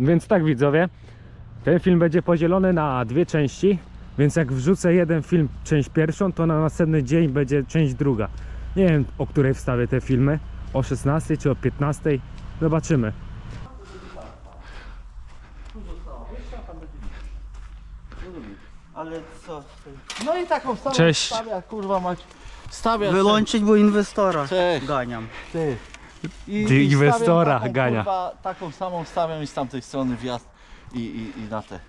Więc tak widzowie, ten film będzie podzielony na dwie części, więc jak wrzucę jeden film, część pierwszą, to na następny dzień będzie część druga. Nie wiem o której wstawię te filmy, o 16 czy o 15, zobaczymy. Ale co? No i taką samą Cześć. stawia, kurwa mać. Stawia Wyłączyć, bo inwestora Cześć. ganiam. Ty. I, Ty i inwestora stawiam taką, gania. Kurwa, taką samą stawiam i z tamtej strony wjazd i, i, i na te.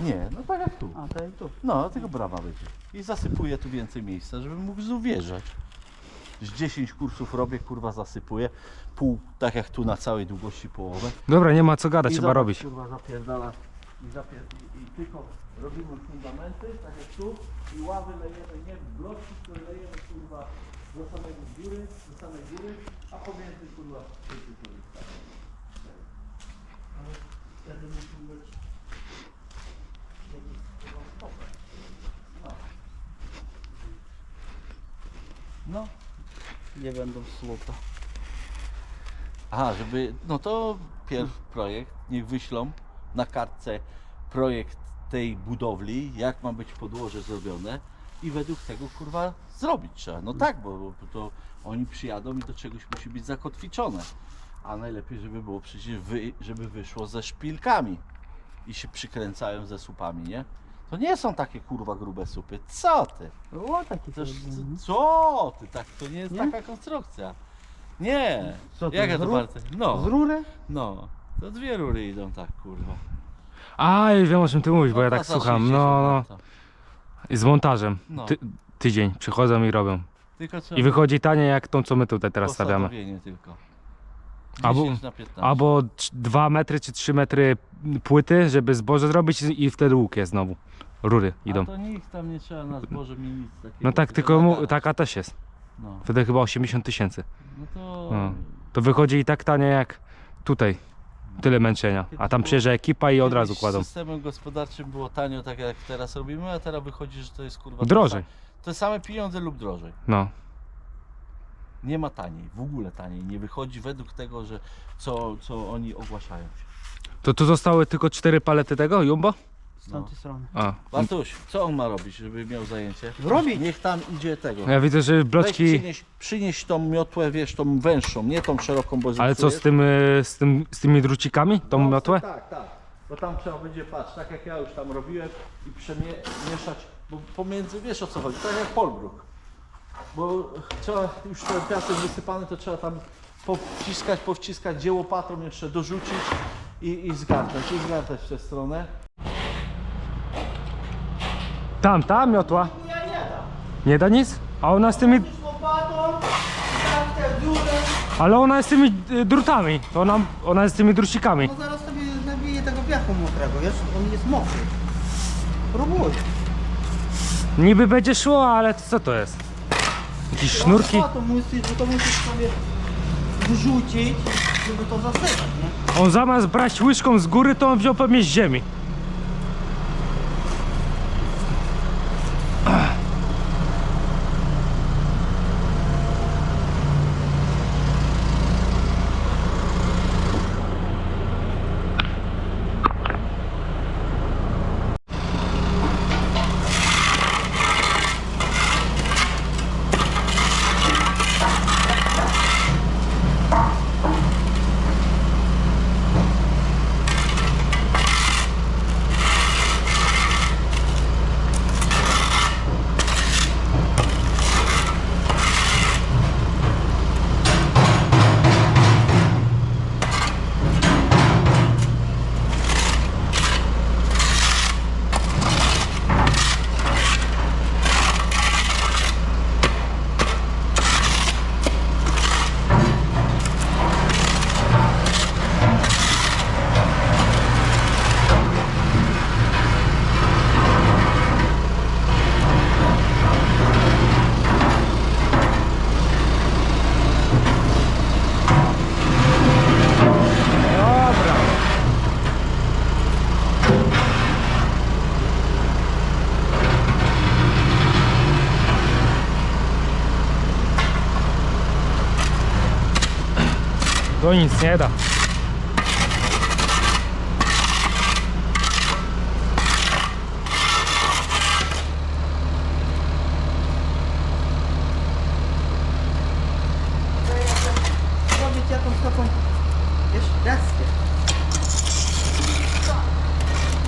Nie, no tak jak tu. A, to jak tu. No, tylko brawa będzie. I zasypuję tu więcej miejsca, żebym mógł wjeżdżać. Z 10 kursów robię, kurwa zasypuję. Pół, tak jak tu na całej długości połowę. Dobra, nie ma co gadać, I trzeba zobacz, robić. Kurwa zapierdala i, zapier... I, i tylko robimy fundamenty, tak jak tu i ławy lejemy nie w bloki, które lejemy kurwa do samego góry, do samej góry, a pomiędzy kurwa wszyscy góry. Ale wtedy musimy być żeby kurwa spokój. No. No. Nie będą słupa. Aha, żeby, no to pierw projekt, niech wyślą na kartce projekt tej budowli, jak ma być podłoże zrobione i według tego kurwa zrobić trzeba. No tak, bo, bo to oni przyjadą i do czegoś musi być zakotwiczone. A najlepiej, żeby było przecież, wy, żeby wyszło ze szpilkami i się przykręcają ze słupami, nie? To nie są takie kurwa grube słupy. Co ty? O, taki To, to co ty? Tak, to nie jest Nie? taka konstrukcja. Nie. Co to, Jaka z to rur- bardzo? No. Z rury? No, to dwie rury idą tak, kurwa. A, wiem o czym ty mówisz, bo No ja tak to za słucham. 60 No, no. Z montażem. No. Ty, tydzień przychodzą i robią. Tylko co? I wychodzi taniej jak tą, co my tutaj teraz stawiamy. Posadowienie tylko. Albo- 10 na 15. Albo 2 metry czy 3 metry płyty, żeby zboże zrobić i wtedy łuk jest znowu. Rury idą. A to nikt tam nie trzeba na zboże mi nic takiego. No tak, tylko mu, taka też jest. No, Wtedy chyba 80 tysięcy. no to... No. To wychodzi i tak tanie jak tutaj. Tyle męczenia. A tam przyjeżdża ekipa i od razu kładą. systemem gospodarczym było tanio, tak jak teraz robimy, a teraz wychodzi, że to jest kurwa... to Drożej. sa- To same pieniądze lub drożej. No. Nie ma taniej, w ogóle taniej. Nie wychodzi według tego, że co, co oni ogłaszają. To tu zostały tylko 4 palety tego, Jumbo? Z tamtej strony. A. Bartuś, co on ma robić, żeby miał zajęcie? Robić? Niech tam idzie tego. Ja widzę, że Weź bloczki... przynieś, przynieś tą miotłę, wiesz, tą węższą, nie tą szeroką, bo Ale co z, tym, y, z, tym, z tymi drucikami? Tą No, miotłę? Tak, tak. Bo tam trzeba będzie, patrz, tak jak ja już tam robiłem i przemieszać, bo pomiędzy, wiesz o co chodzi, tak jak polbruk. Bo trzeba, już ten piasek wysypany, to trzeba tam powciskać, powciskać, gdzie łopatą jeszcze dorzucić i, i zgarnąć, i zgarnąć w tę stronę. Tam, ta miotła? Nie da nic? A ona z tymi... Ale ona jest z tymi y, drutami. To ona, ona jest z tymi drucikami. No zaraz sobie nabiję tego piachu mokrego, wiesz? On jest mokry. Próbuj. Niby będzie szło, ale co to jest? Jakieś sznurki? No, to musisz, bo to musisz sobie wrzucić, żeby to zasypać, nie? On zamiast brać łyżką z góry, to on wziął pewnie z ziemi. To nic nie da.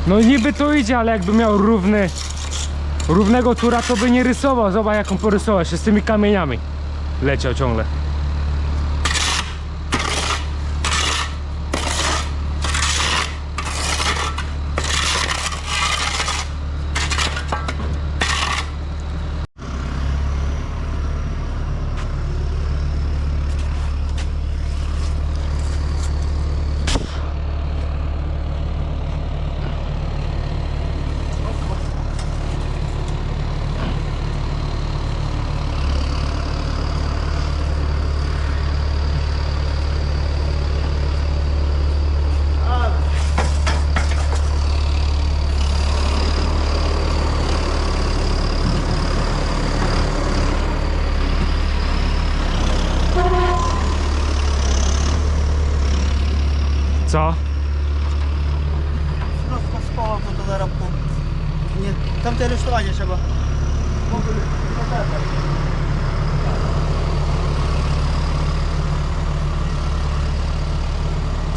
No niby to idzie, ale jakby miał równy równego tura to by nie rysował. Zobacz jaką porysował się z tymi kamieniami. Leciał ciągle.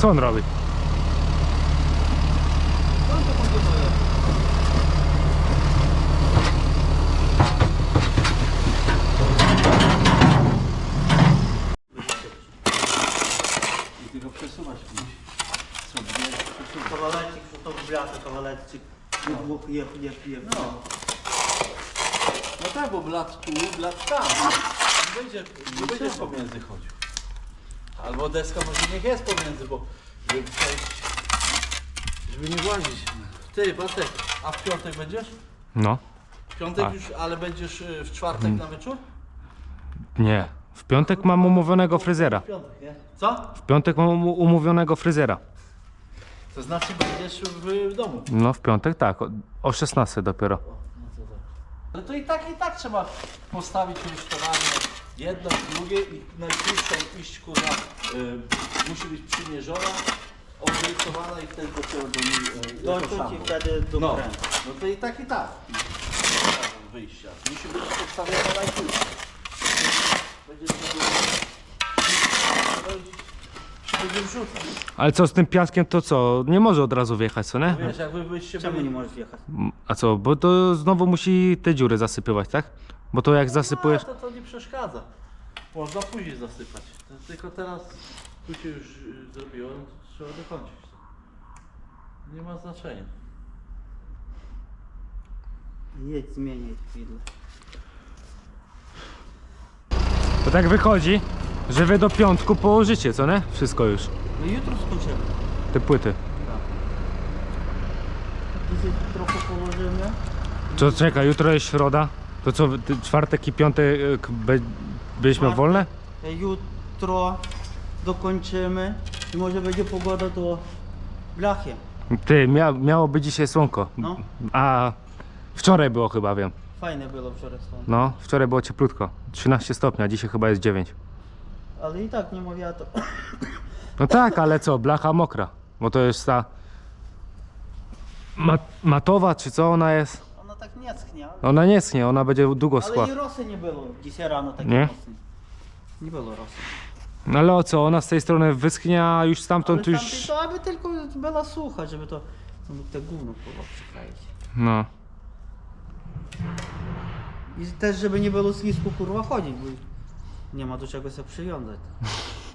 Co on robi? I ty go przesuwasz gdzieś. Co dwie? Nie było, je, je. No. No tak, bo blat tu, blat tam. Nie będzie, nie będzie pomiędzy chodził. Albo deska może niech jest pomiędzy, bo żeby przejść, żeby nie włazić. Ty, Bartek, a w piątek będziesz? No. W piątek Tak. już, ale będziesz y, w czwartek na wieczór? Nie. W piątek mam umówionego fryzjera. W piątek, nie? Co? W piątek mam um- umówionego fryzjera. To znaczy będziesz w, w domu. No w piątek tak, o, o 16 dopiero. No to to i tak, i tak trzeba postawić rusztowanie jedna w drugie i najczęściej iść kurwa y, musi być przymierzona, odrejtowana i wtedy dopiero do niej y, no wtedy do no. No, to i tak i tak. Wyjścia. Musi być podstawiona najkrótsza. Będziesz sobie. Ale co z tym piaskiem, to co? Nie może od razu wjechać, co nie? No wiesz, jakby Czemu byli... nie możesz wjechać? A co? Bo to znowu musi te dziury zasypywać, tak? Bo to jak zasypujesz... No, to, to nie przeszkadza. Można później zasypać. Tylko teraz tu się już y, zrobiło, no to trzeba dokończyć. Nie ma znaczenia. Jedź zmieniać widle. To tak wychodzi, że wy do piątku położycie, co nie? Wszystko już. No jutro skończymy. Te płyty. Tak. Dzisiaj trochę położymy. Co czeka, jutro jest środa. To co, czwartek i piątek e, by, byliśmy wolne? Jutro dokończymy i może będzie pogoda to blachy. Ty, mia, miałoby dzisiaj słonko. No. A wczoraj było chyba, wiem. Fajne było wczoraj słońce. No, wczoraj było cieplutko. 13 stopnia, dzisiaj chyba jest 9. Ale i tak nie ma wiatru. No tak, ale co, blacha mokra. Bo to jest ta matowa, czy co ona jest? tak nie schnie. ale- Ona nie schnie, ona będzie długo schła. Ale i rosy nie było dzisiaj rano takiej Nie? mocnej. Nie było rosy. No ale o co, ona z tej strony wyschnia, już stamtąd Ale już... to aby tylko była sucha, żeby to żeby te gówno było przykleić. No. I też żeby nie było slisku kurwa chodzić, bo nie ma do czego się przywiązać.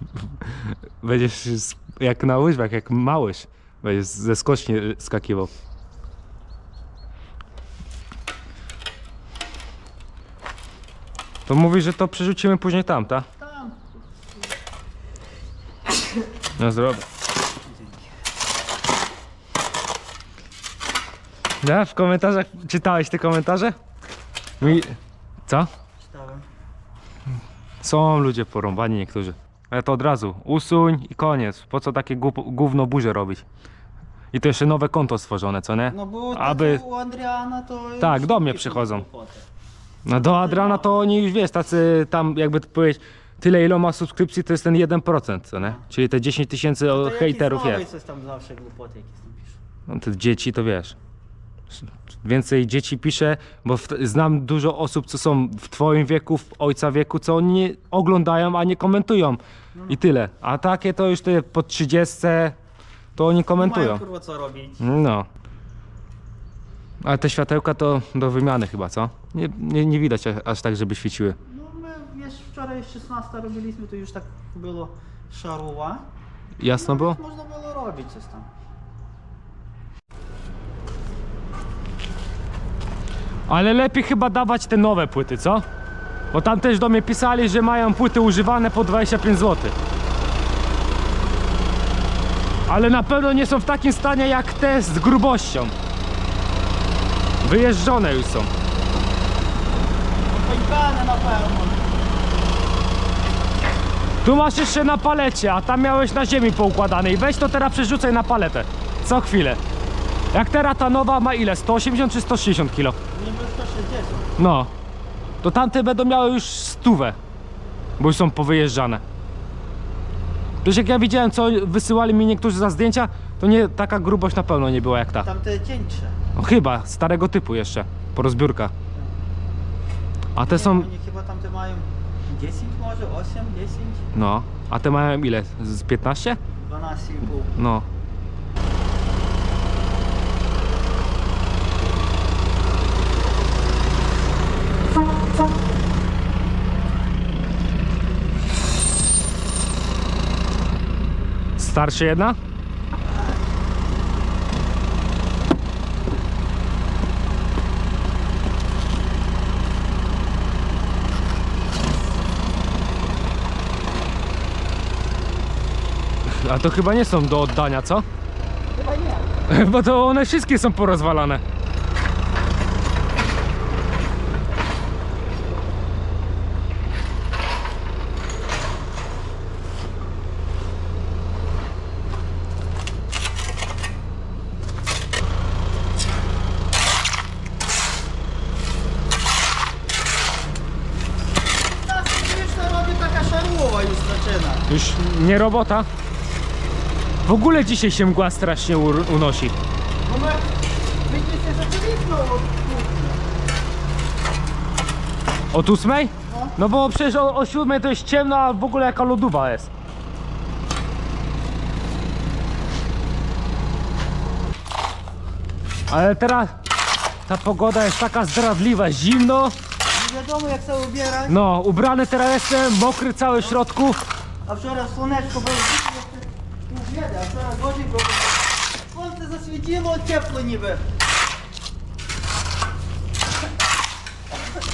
Będziesz jak na łyżwach, jak małyś. Będziesz ze skośnie skakiwał. To mówisz, że to przerzucimy później tam, ta? Tam. No zrobię. Ja, w komentarzach czytałeś te komentarze? Mi... Co? Czytałem. Są ludzie porąbani niektórzy. Ale to od razu. Usuń i koniec. Po co takie gówno burzę robić? I to jeszcze nowe konto stworzone, co nie? No bo Aby... Tak u Adriana to... Tak, do mnie przychodzą. Kłopoty. No do Adriana to oni już wiesz, tacy tam jakby to powiedzieć, tyle ile ma subskrypcji to jest ten 1%, co nie? Czyli te 10 tysięcy To jakieś hejterów nowe jest. coś tam zawsze głupoty jakieś tam piszą. No te dzieci to wiesz. Więcej dzieci pisze, bo w, znam dużo osób, co są w twoim wieku, w ojca wieku, co oni nie oglądają, a nie komentują. I tyle. A takie to już te po 30 to oni Nie komentują. mają kurwa co robić. No. Ale te światełka to do wymiany chyba, co? Nie, nie, nie widać aż tak, żeby świeciły. No my wiesz, wczoraj 16 robiliśmy, to już tak było szarowa. Jasno było? Można było robić coś tam. Ale lepiej chyba dawać te nowe płyty, co? Bo tam też do mnie pisali, że mają płyty używane po 25 zł. Ale na pewno nie są w takim stanie jak te z grubością. Wyjeżdżone już są. Na. Tu masz jeszcze na palecie, a tam miałeś na ziemi poukładanej. Weź to teraz przerzucaj na paletę. Co chwilę. Jak teraz ta nowa ma ile? 180 czy 160 kg? Niby 160. No. To tamte będą miały już stówę. Bo już są powyjeżdżane. Przecież jak ja widziałem, co wysyłali mi niektórzy za zdjęcia, to nie taka grubość na pewno nie była jak ta. Tamte cieńsze. No chyba, starego typu jeszcze. Po rozbiórkach. A te są. Oni chyba tamte mają 10 może, 8, 10, No. A te mają ile? Z 15? 12,5. No. Starszy jedna? A to chyba nie są do oddania, co? Chyba nie. Bo to one wszystkie są porozwalane. Zaczyna. Już nie robota. W ogóle dzisiaj się mgła strasznie unosi. No widzicie, zaczęliśmy od ósmej? No. No bo przecież o, o siódmej to jest ciemno, a w ogóle jaka lodowa jest. Ale teraz ta pogoda jest taka zdradliwa, zimno. Nie wiadomo jak się ubierać, No, ubrany teraz jestem, mokry cały w środku. a wczoraj słoneczko było godzin było. Słońce zaświeciło, ciepło niby.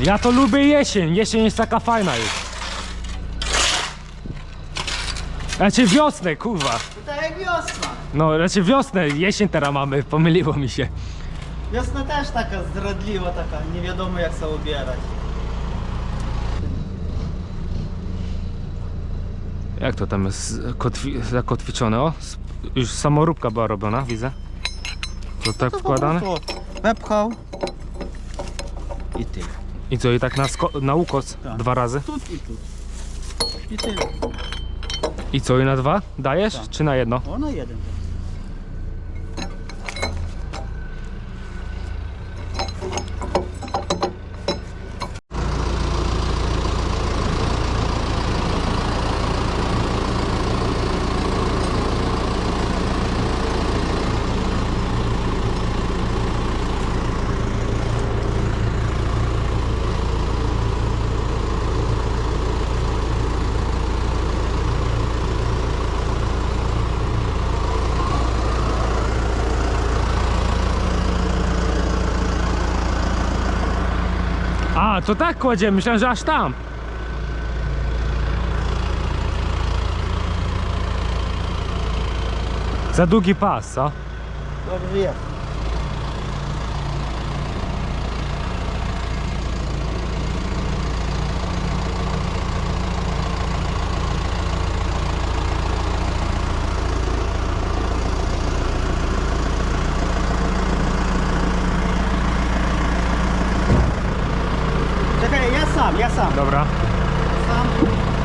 Ja to lubię jesień, jesień jest taka fajna już. Znaczy wiosnę, kurwa. To tak jak wiosna. No, znaczy wiosnę, jesień teraz mamy, pomyliło mi się. Wiosna też taka zdradliwa, taka nie wiadomo jak się ubierać. Jak to tam jest kotwi zakotwiczone? O, już samoróbka była robiona, widzę. To tak wkładane? Wepchał i tyle. I co, i tak na, sko- na ukos Tak. dwa razy? I tu. I. I co, i na dwa dajesz, Tak. czy na jedno? Ona jeden. A, to tak kładziemy, myślałem, że aż tam. Za długi pas, co? Dobrze jest. Sam, ja sam. Dobra. Sam.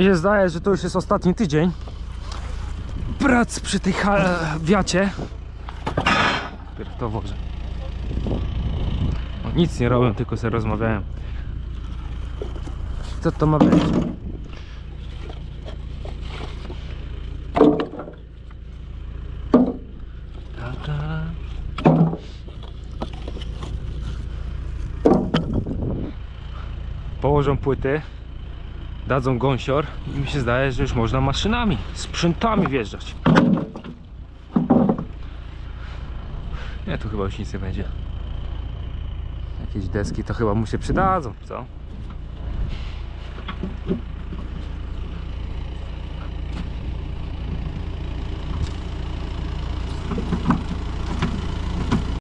Mi się zdaje, że to już jest ostatni tydzień prac przy tej wiacie. Pierw to włożę. No, nic nie robię, tylko sobie rozmawiałem. Co to ma być? Położą płyty dadzą gąsior i mi się zdaje, że już można maszynami, sprzętami wjeżdżać. Nie, tu chyba już nic nie będzie. Jakieś deski to chyba mu się przydadzą, co?